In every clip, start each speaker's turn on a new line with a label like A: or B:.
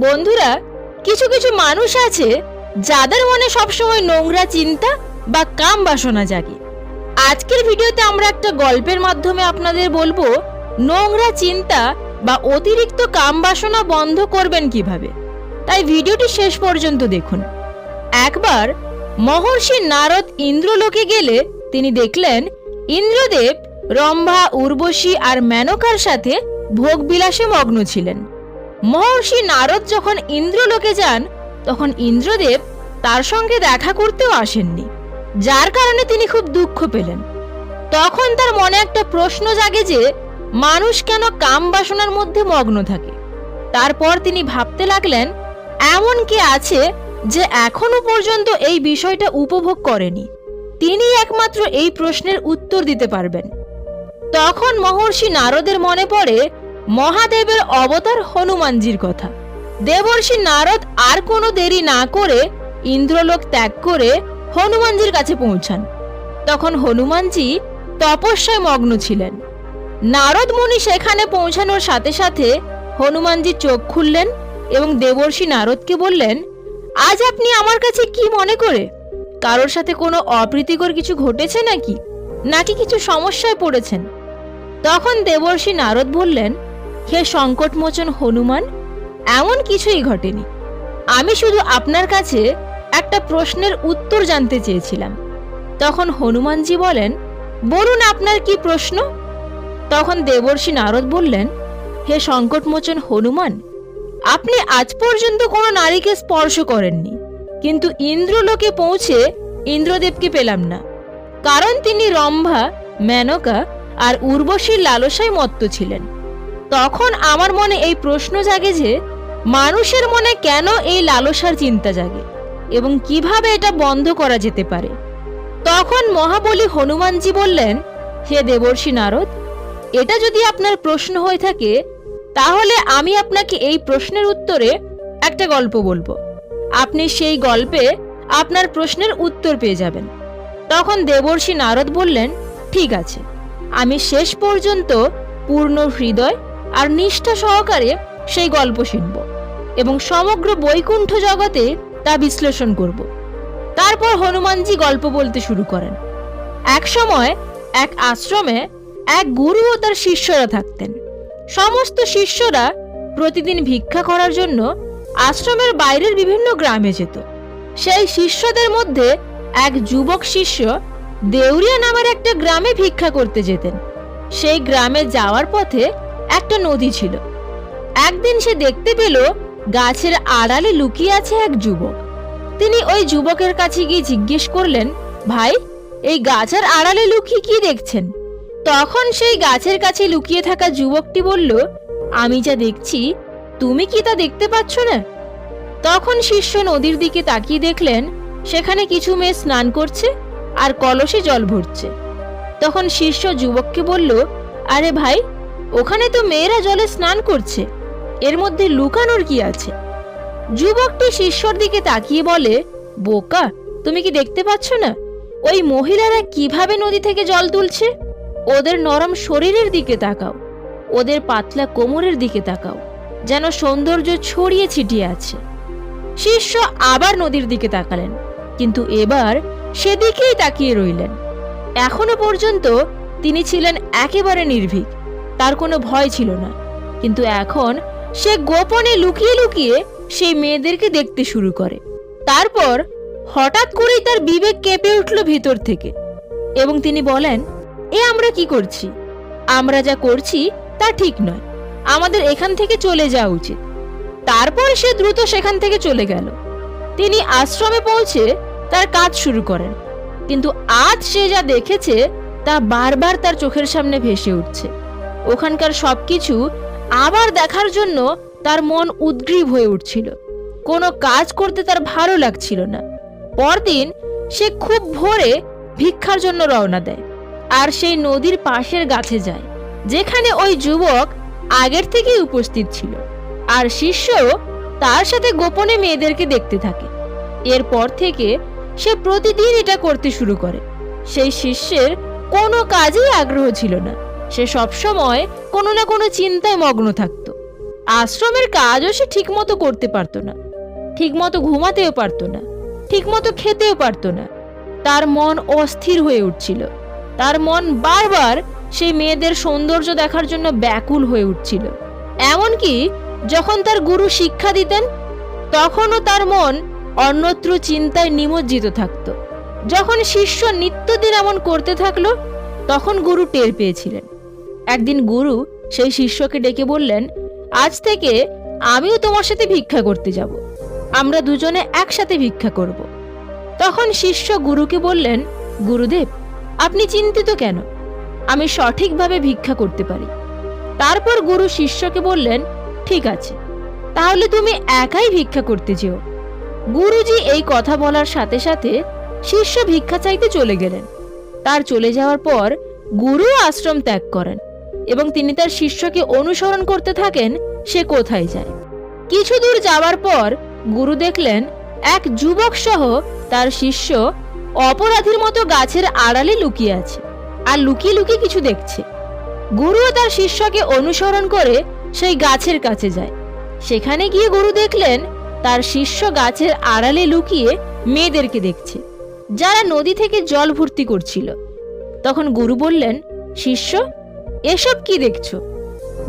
A: বন্ধুরা, কিছু কিছু মানুষ আছে যাদের মনে সবসময় নোংরা চিন্তা বা কাম বাসনা জাগে। আজকের ভিডিওতে আমরা একটা গল্পের মাধ্যমে আপনাদের বলব, নোংরা চিন্তা বা অতিরিক্ত কাম বাসনা বন্ধ করবেন কীভাবে? তাই ভিডিওটি শেষ পর্যন্ত দেখুন। একবার মহর্ষি নারদ ইন্দ্রলোকে গেলে তিনি দেখলেন, ইন্দ্রদেব রম্ভা, উর্বশী আর মেনকার সাথে ভোগবিলাসে মগ্ন ছিলেন। মহর্ষি নারদ যখন ইন্দ্রলোকে যান, তখন ইন্দ্রদেব তার সঙ্গে দেখা করতেও আসেননি, যার কারণে তিনি খুব দুঃখ পেলেন। তখন তার মনে একটা প্রশ্ন জাগে যে, মানুষ কেন কাম বাসনার মধ্যে মগ্ন থাকে? তারপর তিনি ভাবতে লাগলেন, এমন কি আছে যে এখনও পর্যন্ত এই বিষয়টা উপভোগ করেনি? তিনি একমাত্র এই প্রশ্নের উত্তর দিতে পারবেন। তখন মহর্ষি নারদের মনে পড়ে মহাদেবের অবতার হনুমানজির কথা। দেবর্ষি নারদ আর কোনো দেরি না করে ইন্দ্রলোক ত্যাগ করে হনুমানজির কাছে পৌঁছান। তখন হনুমানজি তপস্যায় মগ্ন ছিলেন। নারদ মুনি সেখানে পৌঁছানোর সাথে সাথে হনুমানজি চোখ খুললেন এবং দেবর্ষি নারদকে বললেন, আজ আপনি আমার কাছে কি মনে করে? কারোর সাথে কোনো অপ্রীতিকর কিছু ঘটেছে নাকি? নাকি কিছু সমস্যায় পড়েছেন? তখন দেবর্ষি নারদ বললেন হে সংকটমোচন হনুমান, এমন কিছুই ঘটেনি। আমি শুধু আপনার কাছে একটা প্রশ্নের উত্তর জানতে চেয়েছিলাম। তখন হনুমানজি বলেন বলুন আপনার কি প্রশ্ন? তখন দেবর্ষী নারদ বললেন, হে সংকটমোচন হনুমান, আপনি আজ পর্যন্ত কোনো নারীকে স্পর্শ করেননি, কিন্তু ইন্দ্রলোকে পৌঁছে ইন্দ্রদেবকে পেলাম না। কারণ তিনি রম্ভা, মেনকা আর উর্বশীর লালসায় মত্ত ছিলেন। তখন আমার মনে এই প্রশ্ন জাগে যে, মানুষের মনে কেন এই লালসার চিন্তা জাগে এবং কীভাবে এটা বন্ধ করা যেতে পারে? তখন মহাবলী হনুমানজি বললেন, হে দেবর্ষি নারদ, এটা যদি আপনার প্রশ্ন হয়ে থাকে, তাহলে আমি আপনাকে এই প্রশ্নের উত্তরে একটা গল্প বলব। আপনি সেই গল্পে আপনার প্রশ্নের উত্তর পেয়ে যাবেন। তখন দেবর্ষি নারদ বললেন, ঠিক আছে, আমি শেষ পর্যন্ত পূর্ণ হৃদয় আর নিষ্ঠা সহকারে সেই গল্প শুনব এবং সমগ্র বৈকুণ্ঠ জগতে তা বিশ্লেষণ করব। তারপর হনুমানজি গল্প বলতে শুরু করেন। এক সময় এক আশ্রমে এক গুরু ও তার শিষ্যরা থাকতেন। সমস্ত শিষ্যরা প্রতিদিন ভিক্ষা করার জন্য আশ্রমের বাইরের বিভিন্ন গ্রামে যেত। সেই শিষ্যদের মধ্যে এক যুবক শিষ্য দেউরিয়া নামের একটা গ্রামে ভিক্ষা করতে যেতেন। সেই গ্রামে যাওয়ার পথে একটা নদী ছিল। একদিন সে দেখতে পেল গাছের আড়ালে লুকিয়ে আছে এক যুবক। তিনি ওই যুবকের কাছে গিয়ে জিজ্ঞেস করলেন, ভাই, এই গাছের আড়ালে লুকিয়ে কি দেখছেন? তখন সেই গাছের কাছে লুকিয়ে থাকা যুবকটি বলল, আমি যা দেখছি, তুমি কি তা দেখতে পাচ্ছ না? তখন শিষ্য নদীর দিকে তাকিয়ে দেখলেন, সেখানে কিছু মেয়ে স্নান করছে আর কলসে জল ভরছে। তখন শিষ্য যুবককে বলল, আরে ভাই ওখানে তো মেয়েরা জলে স্নান করছে। এর মধ্যে লুকানোর কি আছে? যুবকটি শিষ্যর দিকে তাকিয়ে বলে, বোকা, তুমি কি দেখতে পাচ্ছ না? ওই মহিলারা কীভাবে নদী থেকে জল তুলছে? ওদের নরম শরীরের দিকে তাকাও। ওদের পাতলা কোমরের দিকে তাকাও। যেন সৌন্দর্য ছড়িয়ে ছিটিয়ে আছে। শিষ্য আবার নদীর দিকে তাকালেন, কিন্তু এবার সেদিকেই তাকিয়ে রইলেন। এখনও পর্যন্ত তিনি ছিলেন একেবারে নির্ভীক। তার কোনো ভয় ছিল না। কিন্তু এখন সে গোপনে লুকিয়ে লুকিয়ে সেই মেয়েদেরকে দেখতে শুরু করে। তারপর হঠাৎ করেই তার বিবেক কেঁপে উঠল ভিতর থেকে এবং তিনি বলেন, এ আমরা কি করছি? আমরা যা করছি তা ঠিক নয়। আমাদের এখান থেকে চলে যাওয়া উচিত। তারপর সে দ্রুত সেখান থেকে চলে গেল। তিনি আশ্রমে পৌঁছে তার কাজ শুরু করেন। কিন্তু আজ সে যা দেখেছে তা বারবার তার চোখের সামনে ভেসে উঠছে। ওখানকার সবকিছু আবার দেখার জন্য তার মন উদ্গ্রীব হয়ে উঠছিল। কোনো কাজ করতে তার ভালো লাগছিল না। পরদিন সে খুব ভোরে ভিক্ষার জন্য রওনা দেয় আর সেই নদীর পাশের গাছে যায়, যেখানে ওই যুবক আগের থেকেই উপস্থিত ছিল আর শিষ্যও তার সাথে গোপনে মেয়েদেরকে দেখতে থাকে। এরপর থেকে সে প্রতিদিন এটা করতে শুরু করে। সেই শিষ্যের কোনো কাজেই আগ্রহ ছিল না। সে সবসময় কোনো না কোনো চিন্তায় মগ্ন থাকত। আশ্রমের কাজও সে ঠিকমতো করতে পারতো না। ঠিকমতো ঘুমাতেও পারতো না। ঠিকমতো খেতেও পারতো না। তার মন অস্থির হয়ে উঠছিল। তার মন বারবার সেই মেয়েদের সৌন্দর্য দেখার জন্য ব্যাকুল হয়ে উঠছিল। এমনকি যখন তার গুরু শিক্ষা দিতেন, তখনও তার মন অন্যত্র চিন্তায় নিমজ্জিত থাকত। যখন শিষ্য নিত্যদিন এমন করতে থাকল, তখন গুরু টের পেয়েছিলেন। একদিন গুরু সেই শিষ্যকে ডেকে বললেন, আজ থেকে আমিও তোমার সাথে ভিক্ষা করতে যাব। আমরা দুজনে একসাথে ভিক্ষা করব। তখন শিষ্য গুরুকে বললেন, গুরুদেব, আপনি চিন্তিত কেন? আমি সঠিকভাবে ভিক্ষা করতে পারি। তারপর গুরু শিষ্যকে বললেন, ঠিক আছে, তাহলে তুমি একাই ভিক্ষা করতে যেও। গুরুজি এই কথা বলার সাথে সাথে শিষ্য ভিক্ষা চাইতে চলে গেলেন। তার চলে যাওয়ার পর গুরু আশ্রম ত্যাগ করেন। এবং তিনি তার শিষ্যকে অনুসরণ করতে থাকেন, সে কোথায় যায়? কিছু দূর যাওয়ার পর গুরু দেখলেন, এক যুবক সহ তার শিষ্য অপরাধীর মতো গাছের আড়ালে লুকিয়ে আছে আর লুকিয়ে লুকিয়ে কিছু দেখছে। গুরুও তার শিষ্যকে অনুসরণ করে সেই গাছের কাছে যায়। সেখানে গিয়ে গুরু দেখলেন, তার শিষ্য গাছের আড়ালে লুকিয়ে মেয়েদেরকে দেখছে, যারা নদী থেকে জল ভর্তি করছিল। তখন গুরু বললেন, শিষ্য এসব কি দেখছ?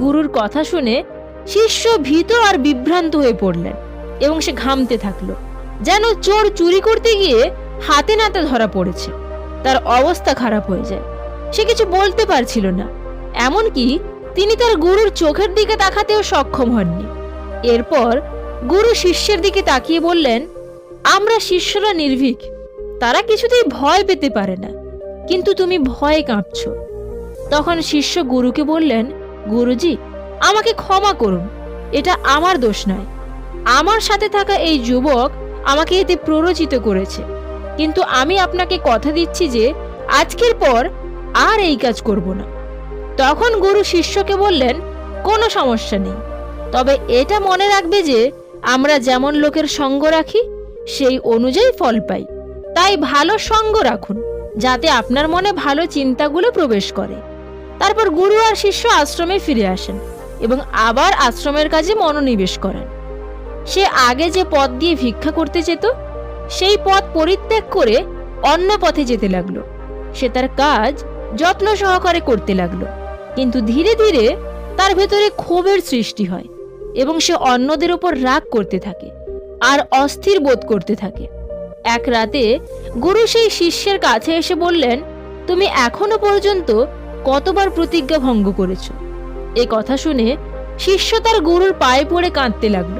A: গুরুর কথা শুনে শিষ্য ভীত আর বিভ্রান্ত হয়ে পড়লেন এবং সে ঘামতে থাকল। যেন চোর চুরি করতে গিয়ে হাতে নাতে ধরা পড়েছে। তার অবস্থা খারাপ হয়ে যায়। সে কিছু বলতে পারছিল না। এমনকি তিনি তার গুরুর চোখের দিকে তাকাতেও সক্ষম হননি। এরপর গুরু শিষ্যের দিকে তাকিয়ে বললেন, আমরা শিষ্যরা নির্ভীক। তারা কিছুতেই ভয় পেতে পারে না। কিন্তু তুমি ভয়ে কাঁপছো। তখন শিষ্য গুরুকে বললেন, গুরুজি, আমাকে ক্ষমা করুন। এটা আমার দোষ নয়। আমার সাথে থাকা এই যুবক আমাকে এতে প্ররোচিত করেছে। কিন্তু আমি আপনাকে কথা দিচ্ছি যে, আজকের পর আর এই কাজ করব না। তখন গুরু শিষ্যকে বললেন, কোনো সমস্যা নেই। তবে এটা মনে রাখবে যে, আমরা যেমন লোকের সঙ্গ রাখি, সেই অনুযায়ী ফল পাই। তাই ভালো সঙ্গ রাখুন, যাতে আপনার মনে ভালো চিন্তাগুলো প্রবেশ করে। তারপর গুরু আর শিষ্য আশ্রমে ফিরে আসেন এবং আবার আশ্রমের কাজে মনোনিবেশ করেন। সে আগে যে পথ দিয়ে ভিক্ষা করতে যেত, সেই পথ পরিত্যাগ করে অন্য পথে যেতে লাগল। সে তার কাজ যত্ন সহকারে করতে লাগল। কিন্তু ধীরে ধীরে তার ভেতরে ক্ষোভের সৃষ্টি হয় এবং সে অন্যদের উপর রাগ করতে থাকে আর অস্থির বোধ করতে থাকে। এক রাতে গুরু সেই শিষ্যের কাছে এসে বললেন, তুমি এখনও পর্যন্ত কতবার প্রতিজ্ঞা ভঙ্গ করেছ? এ কথা শুনে শিষ্য তার গুরুর পায়ে পড়ে কাঁদতে লাগল।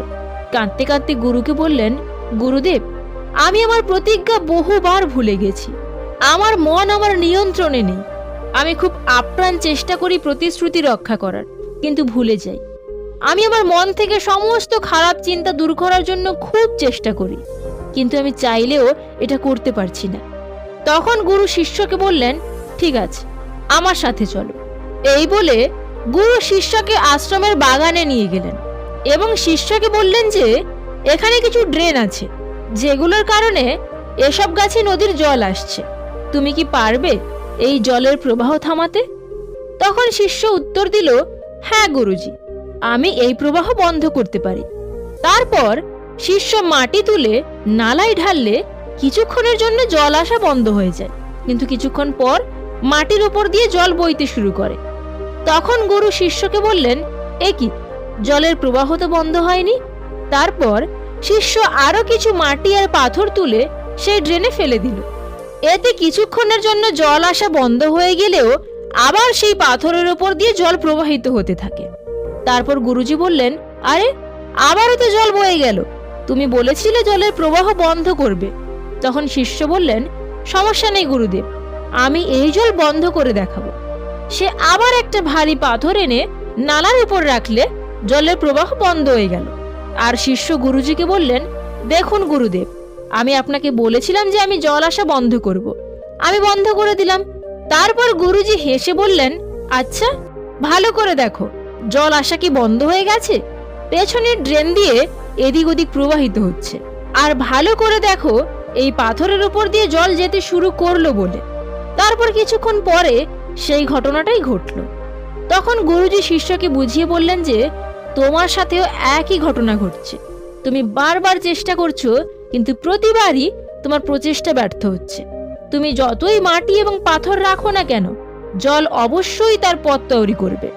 A: কাঁদতে কাঁদতে গুরুকে বললেন, গুরুদেব, আমি আমার প্রতিজ্ঞা বহুবার ভুলে গেছি। আমার মন আমার নিয়ন্ত্রণে নেই। আমি খুব আপ্রাণ চেষ্টা করি প্রতিশ্রুতি রক্ষা করার, কিন্তু ভুলে যাই। আমি আমার মন থেকে সমস্ত খারাপ চিন্তা দূর করার জন্য খুব চেষ্টা করি, কিন্তু আমি চাইলেও এটা করতে পারছি না। তখন গুরু শিষ্যকে বললেন, ঠিক আছে আমার সাথে চলো। এই বলে গুরু শিষ্যকে আশ্রমের বাগানে নিয়ে গেলেন এবং শিষ্যকে বললেন যে, এখানে কিছু ড্রেন আছে, যেগুলোর কারণে এসব গাছে নদীর জল আসছে। তুমি কি পারবে এই জলের প্রবাহ থামাতে? তখন শিষ্য উত্তর দিল হ্যাঁ গুরুজি, আমি এই প্রবাহ বন্ধ করতে পারি। তারপর শিষ্য মাটি তুলে নালায় ঢাললে কিছুক্ষণের জন্য জল আসা বন্ধ হয়ে যায়। কিন্তু কিছুক্ষণ পর মাটির উপর দিয়ে জল বইতে শুরু করে। তখন গুরু শিষ্যকে বললেন, এ কি, জলের প্রবাহ তো বন্ধ হয়নি? তারপর শিষ্য আরও কিছু মাটি আর পাথর তুলে সেই ড্রেনে ফেলে দিল। এতে কিছুক্ষণের জন্য জল আসা বন্ধ হয়ে গেলেও আবার সেই পাথরের উপর দিয়ে জল প্রবাহিত হতে থাকে। তারপর গুরুজি বললেন, আরে, আবারও তো জল বয়ে গেল। তুমি বলেছিলে জলের প্রবাহ বন্ধ করবে। তখন শিষ্য বললেন, সমস্যা নেই গুরুদেব। আমি এই জল বন্ধ করে দেখাবো। সে আবার একটা ভারী পাথর এনে নালার উপর রাখলে জলের প্রবাহ বন্ধ হয়ে গেল। আর শিষ্য গুরুজিকে বললেন, দেখুন গুরুদেব, আমি আপনাকে বলেছিলাম যে আমি জল আসা বন্ধ করব। আমি বন্ধ করে দিলাম। তারপর গুরুজি হেসে বললেন আচ্ছা ভালো করে দেখো, জল আসা কি বন্ধ হয়ে গেছে? পেছনের ড্রেন দিয়ে এদিক ওদিক প্রবাহিত হচ্ছে। আর ভালো করে দেখো, এই পাথরের উপর দিয়ে জল যেতে শুরু করল বলে। তারপর কিছুক্ষণ পরে সেই ঘটনাটাই ঘটলো। তখন গুরুজি শিষ্যকে বুঝিয়ে বললেন যে, তোমার সাথেও একই ঘটনা ঘটছে। তুমি বারবার চেষ্টা করছ, কিন্তু প্রতিবারই তোমার প্রচেষ্টা ব্যর্থ হচ্ছে। তুমি যতই মাটি এবং পাথর রাখো না কেন, জল অবশ্যই তার পথ তৈরি করবে।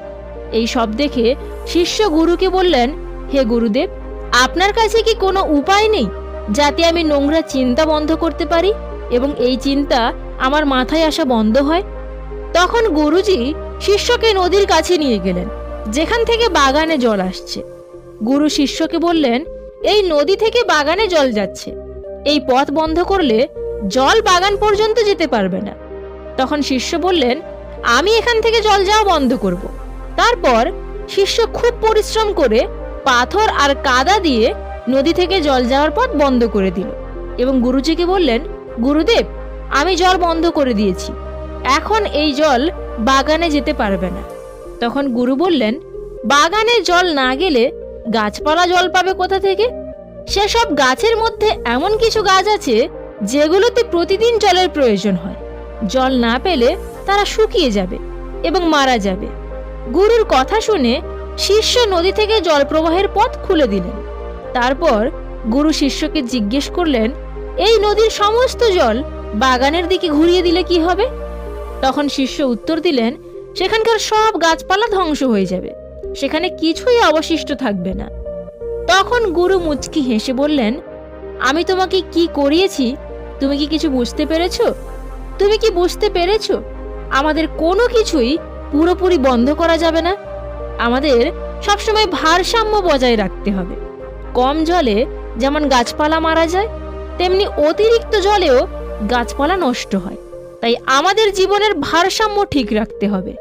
A: এই সব দেখে শিষ্য গুরুকে বললেন, হে গুরুদেব, আপনার কাছে কি কোনো উপায় নেই, যাতে আমি নোংরা চিন্তা বন্ধ করতে পারি? এবং এই চিন্তা আমার মাথায় আসা বন্ধ হয়। তখন গুরুজি শিষ্যকে নদীর কাছে নিয়ে গেলেন, যেখান থেকে বাগানে জল আসছে। গুরু শিষ্যকে বললেন, এই নদী থেকে বাগানে জল যাচ্ছে। এই পথ বন্ধ করলে জল বাগান পর্যন্ত যেতে পারবে না। তখন শিষ্য বললেন, আমি এখান থেকে জল যাওয়া বন্ধ করব। তারপর শিষ্য খুব পরিশ্রম করে পাথর আর কাদা দিয়ে নদী থেকে জল যাওয়ার পথ বন্ধ করে দিল এবং গুরুজিকে বললেন গুরুদেব, আমি জল বন্ধ করে দিয়েছি। এখন এই জল বাগানে যেতে পারবে না। তখন গুরু বললেন, বাগানে জল না গেলে গাছপালা জল পাবে কোথা থেকে? সেসব গাছের মধ্যে এমন কিছু গাছ আছে যেগুলোতে প্রতিদিন জলের প্রয়োজন হয়। জল না পেলে তারা শুকিয়ে যাবে এবং মারা যাবে। গুরুর কথা শুনে শিষ্য নদী থেকে জল প্রবাহের পথ খুলে দিলেন। তারপর গুরু শিষ্যকে জিজ্ঞেস করলেন এই নদীর সমস্ত জল বাগানের দিকে ঘুরিয়ে দিলে কি হবে? তখন শিষ্য উত্তর দিলেন, সেখানকার সব গাছপালা ধ্বংস হয়ে যাবে। সেখানে কিছুই অবশিষ্ট থাকবে না। তখন গুরু মুচকি হেসে বললেন, আমি তোমাকে কি করিয়েছি? তুমি কি কিছু বুঝতে পেরেছ? তুমি কি বুঝতে পেরেছ? আমাদের কোনো কিছুই পুরোপুরি বন্ধ করা যাবে না। আমাদের সবসময় ভারসাম্য বজায় রাখতে হবে। কম জলে যেমন গাছপালা মারা যায় তেমনি অতিরিক্ত জলেও গাছপালা নষ্ট হয়। তাই আমাদের জীবনের ভারসাম্য ঠিক রাখতে হবে।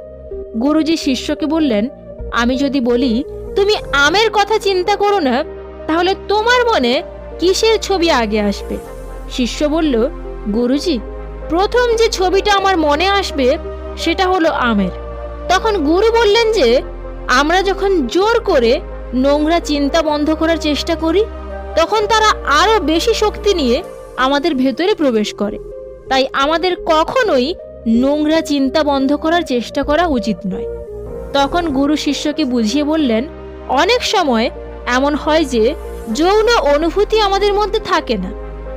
A: গুরুজি শিষ্যকে বললেন, আমি যদি বলি, তুমি আমের কথা চিন্তা করো না, তাহলে তোমার মনে কিসের ছবি আগে আসবে? শিষ্য বলল, গুরুজি, প্রথম যে ছবিটা আমার মনে আসবে, সেটা হলো আমের। তখন গুরু বললেন যে, আমরা যখন জোর করে নোংরা চিন্তা বন্ধ করার চেষ্টা করি তখন তারা আরও বেশি শক্তি নিয়ে আমাদের ভেতরে প্রবেশ করে। তাই আমাদের কখনোই নোংরা চিন্তা বন্ধ করার চেষ্টা করা উচিত নয়। তখন গুরু শিষ্যকে বুঝিয়ে বললেন, অনেক সময় এমন হয় যে, যৌন অনুভূতি আমাদের মধ্যে থাকে না।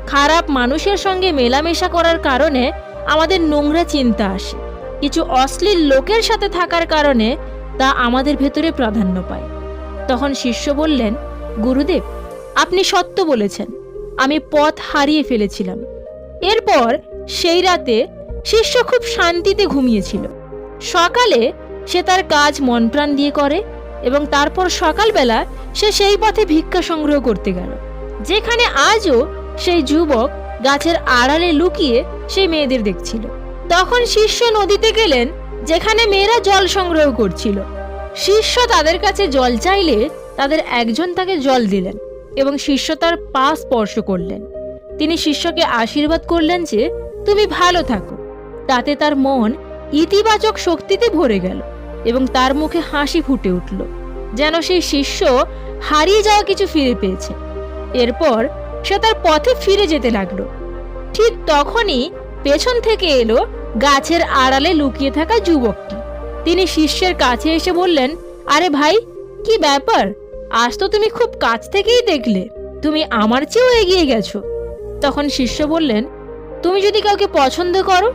A: খারাপ মানুষের সঙ্গে মেলামেশা করার কারণে আমাদের নোংরা চিন্তা আসে। কিছু অশ্লীল লোকের সাথে থাকার কারণে তা আমাদের ভেতরে প্রাধান্য পায়। তখন শিষ্য বললেন, গুরুদেব আপনি সত্য বলেছেন। আমি পথ হারিয়ে ফেলেছিলাম। এরপর সেই রাতে শিষ্য খুব শান্তিতে ঘুমিয়েছিল। সকালে সে তার কাজ মন প্রাণ দিয়ে করে এবং তারপর সকালবেলা সে সেই পথে ভিক্ষা সংগ্রহ করতে গেল। যেখানে আজও সেই যুবক গাছের আড়ালে লুকিয়ে সেই মেয়েদের দেখছিল। তখন শিষ্য নদীতে গেলেন, যেখানে মেয়েরা জল সংগ্রহ করছিল। শিষ্য তাদের কাছে জল চাইলে তাদের একজন তাকে জল দিলেন। এবং শিষ্য তার পা স্পর্শ করলেন। তিনি শিষ্যকে আশীর্বাদ করলেন যে, তুমি ভালো থাকো। তাতে তার মন ইতিবাচক শক্তিতে ভরে গেল এবং তার মুখে হাসি ফুটে উঠল, যেন সেই শিষ্য হারিয়ে যাওয়া কিছু ফিরে পেয়েছে। এরপর সে তার পথে ফিরে যেতে লাগল। ঠিক তখনই পেছন থেকে এলো গাছের আড়ালে লুকিয়ে থাকা যুবকটি। তিনি শিষ্যের কাছে এসে বললেন, আরে ভাই, কি ব্যাপার? আজ তো তুমি খুব কাছ থেকেই দেখলে। তুমি আমার চেয়েও এগিয়ে গেছো। তখন শিষ্য বললেন, তুমি যদি কাউকে পছন্দ করো,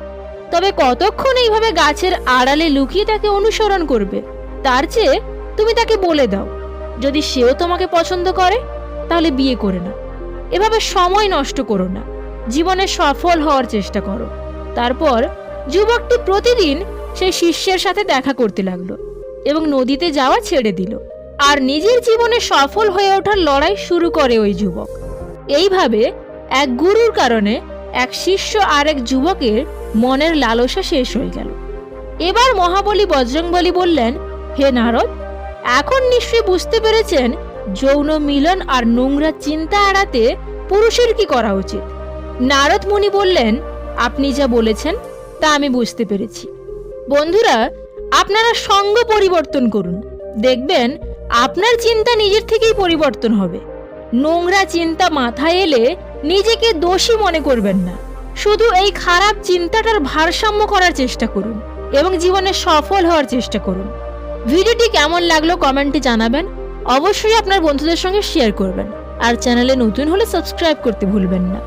A: তবে কতক্ষণ এইভাবে গাছের আড়ালে লুকিয়ে তাকে অনুসরণ করবে? তার চেয়ে তুমি তাকে বলে দাও। যদি সেও তোমাকে পছন্দ করে, তাহলে বিয়ে করে নাও। এভাবে সময় নষ্ট করো না। জীবনে সফল হওয়ার চেষ্টা করো। তারপর যুবকটি প্রতিদিন সেই শিষ্যের সাথে দেখা করতে লাগল এবং নদীতে যাওয়া ছেড়ে দিল। আর নিজের জীবনে সফল হয়ে ওঠার লড়াই শুরু করে ওই যুবক। এইভাবে এক গুরুর কারণে এক শিষ্য আর এক যুবকের মনের লালসা শেষ হয়ে গেল। এবার মহাবলী বজরংবলী বললেন, হে নারদ, এখন নিশ্চয়ই বুঝতে পেরেছেন যৌন মিলন আর নোংরা চিন্তা এড়াতে পুরুষের কি করা উচিত। নারদ মুনি বললেন, আপনি যা বলেছেন, তা আমি বুঝতে পেরেছি। বন্ধুরা, আপনারা সঙ্গ পরিবর্তন করুন। দেখবেন আপনার চিন্তা নিজের থেকেই পরিবর্তন হবে। নোংরা চিন্তা মাথায় এলে নিজেকে দোষী মনে করবেন না। শুধু এই খারাপ চিন্তাটার ভারসাম্য করার চেষ্টা করুন এবং জীবনে সফল হওয়ার চেষ্টা করুন। ভিডিওটি কেমন লাগল কমেন্টে জানাবেন। অবশ্যই আপনার বন্ধুদের সঙ্গে শেয়ার করবেন। আর চ্যানেলে নতুন হলে সাবস্ক্রাইব করতে ভুলবেন না।